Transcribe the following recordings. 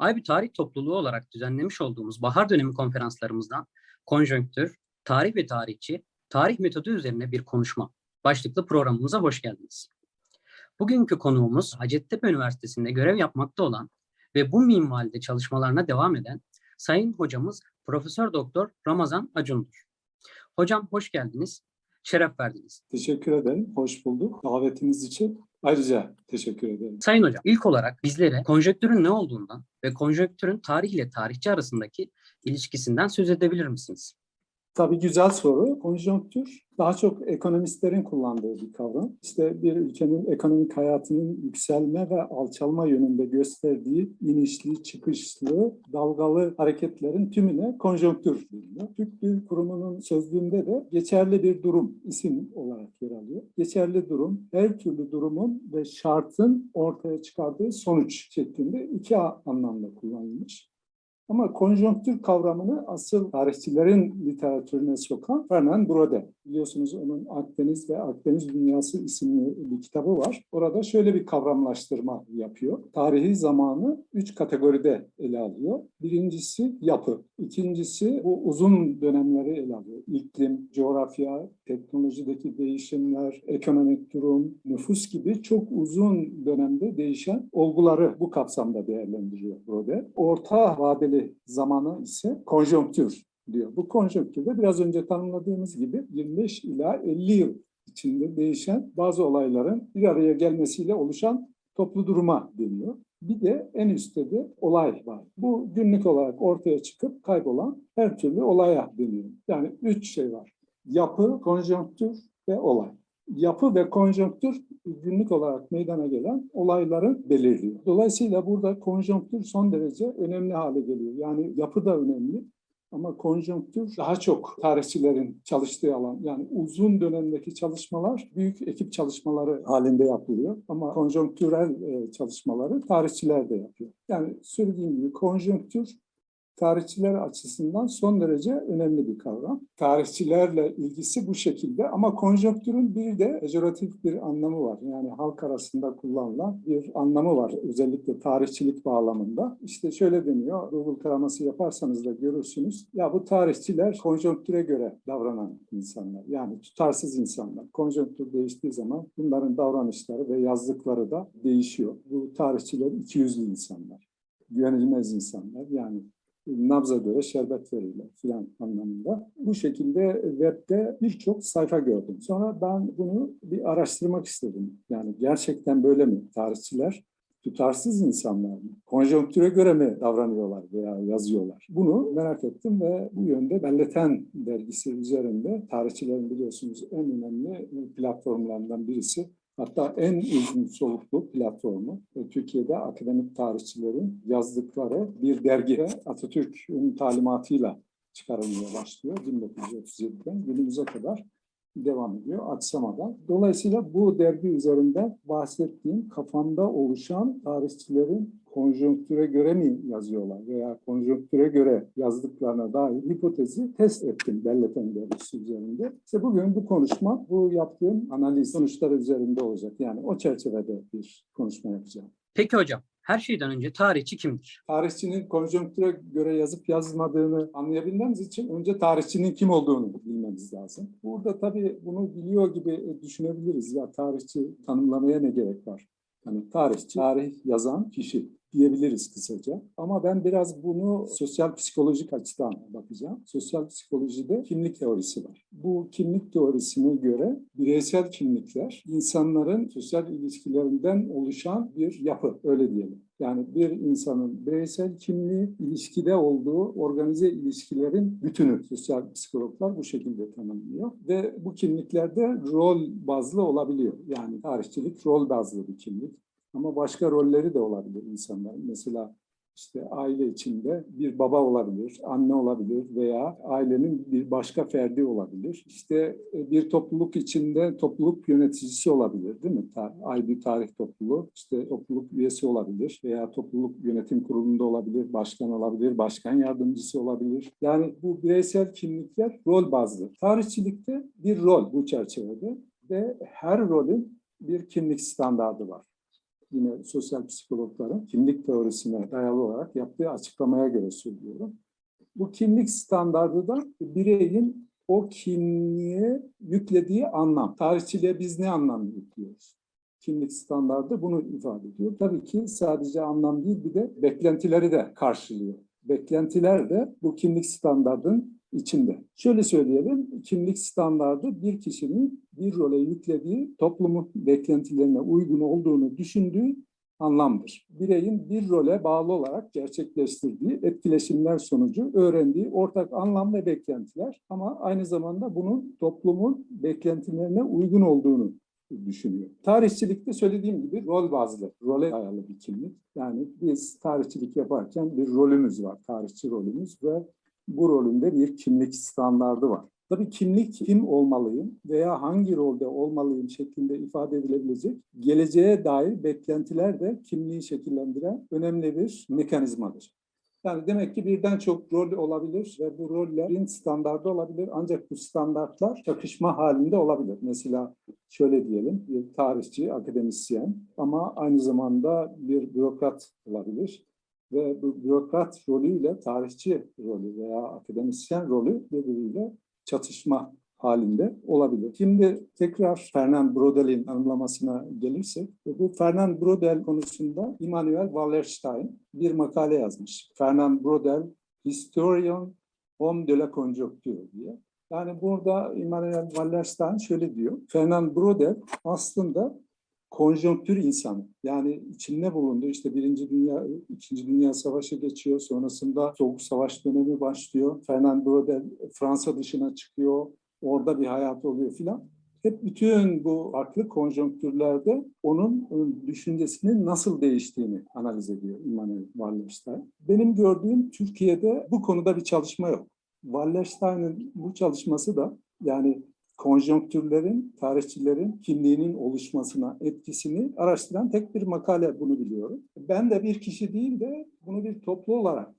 Aybi Tarih Topluluğu olarak düzenlemiş olduğumuz bahar dönemi konferanslarımızdan konjonktür, tarih ve tarihçi, tarih metodu üzerine bir konuşma başlıklı programımıza hoş geldiniz. Bugünkü konuğumuz Hacettepe Üniversitesi'nde görev yapmakta olan ve bu minvalde çalışmalarına devam eden Sayın Hocamız Profesör Doktor Ramazan Acun'dur. Hocam hoş geldiniz, şeref verdiniz. Teşekkür ederim. Hoş bulduk. Davetiniz için ayrıca teşekkür ederim. Sayın Hocam, ilk olarak bizlere konjonktürün ne olduğundan ve konjonktürün tarih ile tarihçi arasındaki ilişkisinden söz edebilir misiniz? Tabii güzel soru. Konjonktür daha çok ekonomistlerin kullandığı bir kavram. İşte bir ülkenin ekonomik hayatının yükselme ve alçalma yönünde gösterdiği inişli, çıkışlı, dalgalı hareketlerin tümüne konjonktür deniyor. Türk Dil Kurumu'nun sözlüğünde de geçerli bir durum isim olarak yer alıyor. Geçerli durum her türlü durumun ve şartın ortaya çıkardığı sonuç şeklinde iki anlamda kullanılmış. Ama konjonktür kavramını asıl tarihçilerin literatürüne sokan Fernand Braudel. Biliyorsunuz onun Akdeniz ve Akdeniz Dünyası isimli bir kitabı var. Orada şöyle bir kavramlaştırma yapıyor. Tarihi zamanı üç kategoride ele alıyor. Birincisi yapı. İkincisi bu uzun dönemleri ele alıyor. İklim, coğrafya, teknolojideki değişimler, ekonomik durum, nüfus gibi çok uzun dönemde değişen olguları bu kapsamda değerlendiriyor Braudel. Orta vadeli zamanı ise konjonktür diyor. Bu konjonktürde biraz önce tanımladığımız gibi 25 ila 50 yıl içinde değişen bazı olayların bir araya gelmesiyle oluşan toplu duruma deniyor. Bir de en üstte de olay var. Bu günlük olarak ortaya çıkıp kaybolan her türlü olaya deniyor. Yani üç şey var. Yapı, konjonktür ve olay. Yapı ve konjonktür günlük olarak meydana gelen olayların belirliyor. Dolayısıyla burada konjonktür son derece önemli hale geliyor. Yani yapı da önemli ama konjonktür daha çok tarihçilerin çalıştığı alan. Yani uzun dönemdeki çalışmalar büyük ekip çalışmaları halinde yapılıyor. Ama konjonktürel çalışmaları tarihçiler de yapıyor. Yani söylediğim gibi konjonktür tarihçiler açısından son derece önemli bir kavram. Tarihçilerle ilgisi bu şekilde ama konjonktürün bir de pejoratif bir anlamı var. Yani halk arasında kullanılan bir anlamı var özellikle tarihçilik bağlamında. İşte şöyle deniyor, Google taraması yaparsanız da görürsünüz. Ya bu tarihçiler konjonktüre göre davranan insanlar. Yani tutarsız insanlar. Konjonktür değiştiği zaman bunların davranışları ve yazdıkları da değişiyor. Bu tarihçiler iki yüzlü insanlar. Güvenilmez insanlar. Yani nabza göre şerbet verirler filan anlamında. Bu şekilde webde birçok sayfa gördüm. Sonra ben bunu bir araştırmak istedim. Yani gerçekten böyle mi? Tarihçiler tutarsız insanlar mı? Konjonktüre göre mi davranıyorlar veya yazıyorlar? Bunu merak ettim ve bu yönde Belleten dergisi üzerinde tarihçilerin biliyorsunuz en önemli platformlarından birisi Hatta en uzun soluklu platformu Türkiye'de akademik tarihçilerin yazdıkları bir dergi Atatürk'ün talimatıyla çıkarılmaya başlıyor 1937'den günümüze kadar devam ediyor aksamadan. Dolayısıyla bu dergi üzerinde bahsettiğim kafamda oluşan tarihçilerin konjonktüre göre mi yazıyorlar veya konjonktüre göre yazdıklarına dair hipotezi test ettim Belleten dergisi üzerinde. İşte bugün bu konuşma, bu yaptığım analiz sonuçları üzerinde olacak. Yani o çerçevede bir konuşma yapacağım. Peki hocam, her şeyden önce tarihçi kimdir? Tarihçinin konjonktüre göre yazıp yazmadığını anlayabilmemiz için önce tarihçinin kim olduğunu bilmemiz lazım. Burada tabii bunu biliyor gibi düşünebiliriz. Ya tarihçi tanımlamaya ne gerek var? Hani tarihçi, tarih yazan kişi diyebiliriz kısaca. Ama ben biraz bunu sosyal psikolojik açıdan bakacağım. Sosyal psikolojide kimlik teorisi var. Bu kimlik teorisine göre bireysel kimlikler insanların sosyal ilişkilerinden oluşan bir yapı, öyle diyelim. Yani bir insanın bireysel kimliği, ilişkide olduğu organize ilişkilerin bütünü. Sosyal psikologlar bu şekilde tanımlıyor. Ve bu kimliklerde rol bazlı olabiliyor. Yani tarihçilik rol bazlı bir kimlik. Ama başka rolleri de olabilir insanların. Mesela işte aile içinde bir baba olabilir, anne olabilir veya ailenin bir başka ferdi olabilir. İşte bir topluluk içinde topluluk yöneticisi olabilir değil mi? Ay bir tarih topluluğu, işte topluluk üyesi olabilir veya topluluk yönetim kurulunda olabilir, başkan olabilir, başkan yardımcısı olabilir. Yani bu bireysel kimlikler rol bazlı. Tarihçilikte bir rol bu çerçevede ve her rolün bir kimlik standardı var. Yine sosyal psikologların kimlik teorisine dayalı olarak yaptığı açıklamaya göre söylüyorum. Bu kimlik standardı da bireyin o kimliğe yüklediği anlam. Tarihçiliğe biz ne anlam yüklüyoruz? Kimlik standardı bunu ifade ediyor. Tabii ki sadece anlam değil bir de beklentileri de karşılıyor. Beklentiler de bu kimlik standardının içinde. Şöyle söyleyelim, kimlik standardı bir kişinin bir role yüklediği toplumun beklentilerine uygun olduğunu düşündüğü anlamdır. Bireyin bir role bağlı olarak gerçekleştirdiği etkileşimler sonucu öğrendiği ortak anlam ve beklentiler ama aynı zamanda bunun toplumun beklentilerine uygun olduğunu düşünüyor. Tarihçilikte söylediğim gibi rol bazlı, role dayalı bir kimlik. Yani biz tarihçilik yaparken bir rolümüz var, tarihçi rolümüz ve bu rolünde bir kimlik standardı var. Tabii kimlik kim olmalıyım veya hangi rolde olmalıyım şeklinde ifade edilebilecek geleceğe dair beklentiler de kimliği şekillendiren önemli bir mekanizmadır. Yani demek ki birden çok rol olabilir ve bu rollerin standardı olabilir ancak bu standartlar çakışma halinde olabilir. Mesela şöyle diyelim bir tarihçi, akademisyen ama aynı zamanda bir bürokrat olabilir ve bürokrat rolüyle tarihçi rolü veya akademisyen rolü birbiriyle çatışma halinde olabilir. Şimdi tekrar Fernand Brodel'in anlamasına gelirsek, bu Fernand Brodel konusunda Immanuel Wallerstein bir makale yazmış. Fernand Brodel, Historian homme de la conjoncture diye. Yani burada Immanuel Wallerstein şöyle diyor. Fernand Brodel aslında konjonktür insanı. Yani içinde bulunduğu işte Birinci Dünya, İkinci Dünya Savaşı geçiyor. Sonrasında Soğuk Savaş dönemi başlıyor. Fernand Brodel Fransa dışına çıkıyor. Orada bir hayat oluyor filan. Hep bütün bu farklı konjonktürlerde onun düşüncesinin nasıl değiştiğini analiz ediyor Immanuel Wallerstein. Benim gördüğüm Türkiye'de bu konuda bir çalışma yok. Wallerstein'in bu çalışması da yani konjonktürlerin, tarihçilerin kimliğinin oluşmasına etkisini araştıran tek bir makale bunu biliyorum. Ben de bir kişi değil de bunu bir toplu olarak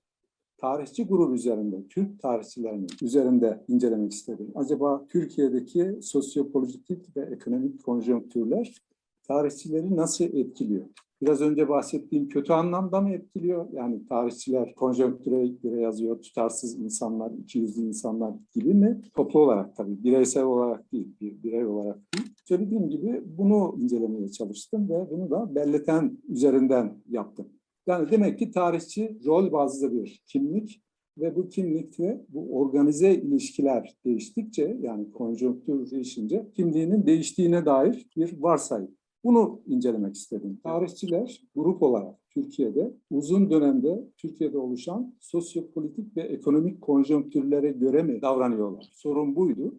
tarihçi grup üzerinde, Türk tarihçilerinin üzerinde incelemek istedim. Acaba Türkiye'deki sosyopolitik ve ekonomik konjonktürler tarihçileri nasıl etkiliyor? Biraz önce bahsettiğim kötü anlamda mı etkiliyor? Yani tarihçiler konjonktüre göre yazıyor, tutarsız insanlar, ikiyüzlü insanlar gibi mi? Toplu olarak tabii, bireysel olarak değil, bir birey olarak değil. Söylediğim gibi bunu incelemeye çalıştım ve bunu da belleten üzerinden yaptım. Yani demek ki tarihçi rol bazlı bir kimlik ve bu kimlikte bu organize ilişkiler değiştikçe yani konjonktür değişince kimliğinin değiştiğine dair bir varsayım. Bunu incelemek istedim. Tarihçiler grup olarak Türkiye'de uzun dönemde Türkiye'de oluşan sosyopolitik ve ekonomik konjonktürlere göre mi davranıyorlar? Sorun buydu.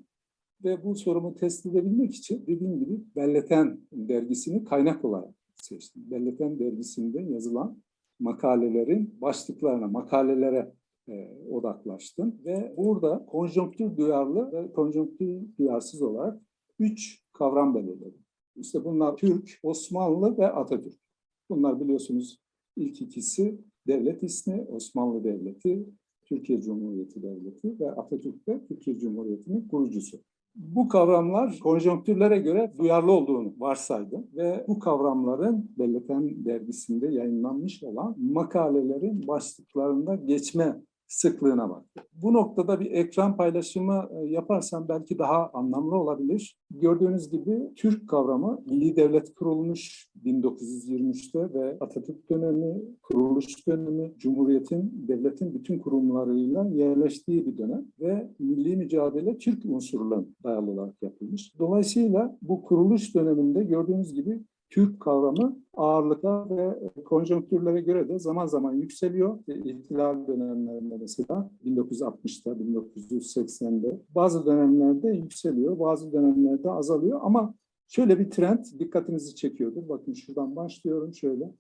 Ve bu sorumu test edebilmek için dediğim gibi Belleten dergisini kaynak olarak seçtim. Belleten dergisinde yazılan makalelerin başlıklarına, makalelere e, odaklaştım. Ve burada konjonktür duyarlı ve konjonktür duyarsız olarak üç kavram belirledim. İşte bunlar Türk, Osmanlı ve Atatürk. Bunlar biliyorsunuz ilk ikisi devlet ismi, Osmanlı Devleti, Türkiye Cumhuriyeti Devleti ve Atatürk de Türkiye Cumhuriyeti'nin kurucusu. Bu kavramlar konjonktürlere göre duyarlı olduğunu varsaydım ve bu kavramların Belleten dergisinde yayınlanmış olan makalelerin başlıklarında geçme sıklığına baktı. Bu noktada bir ekran paylaşımı e, yaparsam belki daha anlamlı olabilir. Gördüğünüz gibi Türk kavramı milli devlet kurulmuş 1923'te ve Atatürk dönemi, kuruluş dönemi, Cumhuriyet'in, devletin bütün kurumlarıyla yerleştiği bir dönem ve milli mücadele Türk unsurlarına dayalı olarak yapılmış. Dolayısıyla bu kuruluş döneminde gördüğünüz gibi Türk kavramı ağırlıkta ve konjonktürlere göre de zaman zaman yükseliyor. İhtilal dönemlerinde mesela 1960'ta, 1980'de bazı dönemlerde yükseliyor, bazı dönemlerde azalıyor ama şöyle bir trend dikkatinizi çekiyordur. Bakın şuradan başlıyorum şöyle.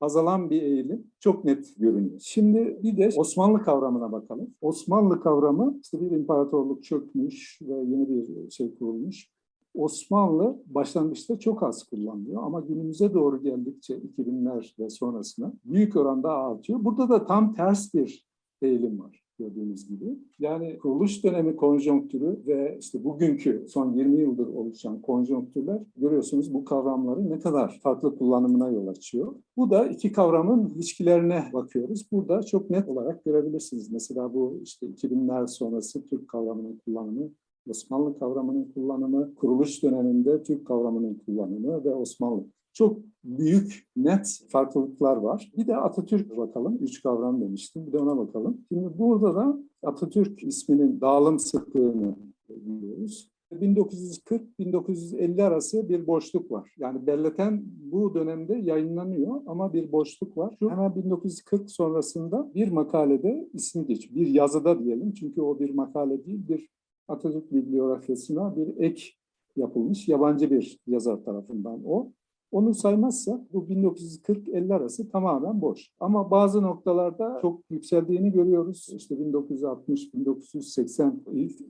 Azalan bir eğilim çok net görünüyor. Şimdi bir de Osmanlı kavramına bakalım. Osmanlı kavramı işte bir imparatorluk çökmüş ve yeni bir şey kurulmuş. Osmanlı başlangıçta çok az kullanılıyor ama günümüze doğru geldikçe 2000'ler ve sonrasına büyük oranda artıyor. Burada da tam ters bir eğilim var. gördüğünüz gibi. Yani kuruluş dönemi konjonktürü ve işte bugünkü son 20 yıldır oluşan konjonktürler görüyorsunuz bu kavramların ne kadar farklı kullanımına yol açıyor. Bu da iki kavramın ilişkilerine bakıyoruz. Burada çok net olarak görebilirsiniz. Mesela bu işte 2000'ler sonrası Türk kavramının kullanımı, Osmanlı kavramının kullanımı, kuruluş döneminde Türk kavramının kullanımı ve Osmanlı. Çok büyük, net farklılıklar var. Bir de Atatürk bakalım. Üç kavram demiştim. Bir de ona bakalım. Şimdi burada da Atatürk isminin dağılım sıklığını biliyoruz. 1940-1950 arası bir boşluk var. Yani Belleten bu dönemde yayınlanıyor ama bir boşluk var. Şu hemen 1940 sonrasında bir makalede ismi geç, bir yazıda diyelim. Çünkü o bir makale değil, bir Atatürk bibliografyasına bir ek yapılmış yabancı bir yazar tarafından o. Onu saymazsak bu 1940-50 arası tamamen boş. Ama bazı noktalarda çok yükseldiğini görüyoruz. İşte 1960-1980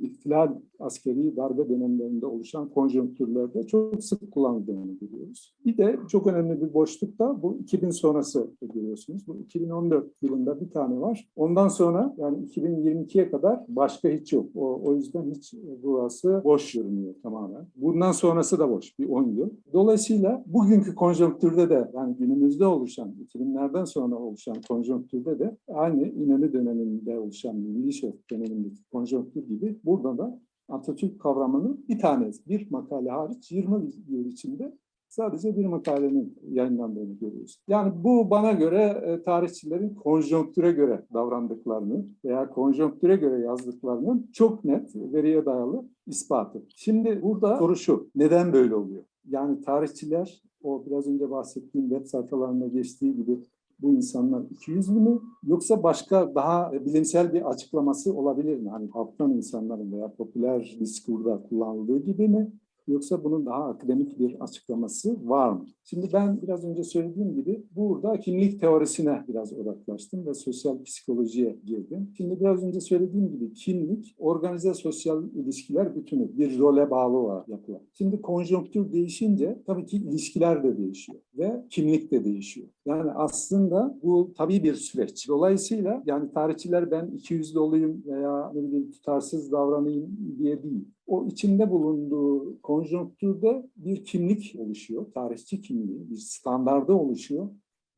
ihtilal askeri darbe dönemlerinde oluşan konjonktürlerde çok sık kullanıldığını görüyoruz. Bir de çok önemli bir boşluk da bu 2000 sonrası görüyorsunuz. Bu 2014 yılında bir tane var. Ondan sonra yani 2022'ye kadar başka hiç yok. O, o yüzden hiç burası boş görünüyor tamamen. Bundan sonrası da boş bir 10 yıl. Dolayısıyla bugünkü konjonktürde de yani günümüzde oluşan, 2000'lerden sonra oluşan konjonktürde de aynı İnönü döneminde oluşan Milli Şef dönemindeki konjonktür gibi burada da Atatürk kavramının bir tanesi, bir makale hariç 20 yıl içinde sadece bir makalenin yayınlandığını görüyoruz. Yani bu bana göre e, tarihçilerin konjonktüre göre davrandıklarını veya konjonktüre göre yazdıklarının çok net veriye dayalı ispatı. Şimdi burada soru şu, neden böyle oluyor? Yani tarihçiler o biraz önce bahsettiğim web sayfalarında geçtiği gibi bu insanlar 200'lü mü yoksa başka daha bilimsel bir açıklaması olabilir mi? Hani halktan insanların veya popüler diskurda kullanıldığı gibi mi? Yoksa bunun daha akademik bir açıklaması var mı? Şimdi ben biraz önce söylediğim gibi burada kimlik teorisine biraz odaklaştım ve sosyal psikolojiye girdim. Şimdi biraz önce söylediğim gibi kimlik organize sosyal ilişkiler bütünü bir role bağlı olarak yapılan. Şimdi konjonktür değişince tabii ki ilişkiler de değişiyor ve kimlik de değişiyor. Yani aslında bu tabii bir süreç. Dolayısıyla yani tarihçiler ben iki yüzlü olayım veya ne bileyim tutarsız davranayım diye değil. O içinde bulunduğu konjonktürde bir kimlik oluşuyor. Tarihçi kimliği, bir standardı oluşuyor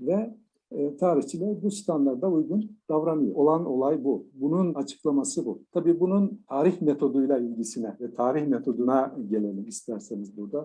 ve e, tarihçiler bu standarda uygun davranıyor. Olan olay bu. Bunun açıklaması bu. Tabii bunun tarih metoduyla ilgisine ve tarih metoduna gelelim isterseniz burada.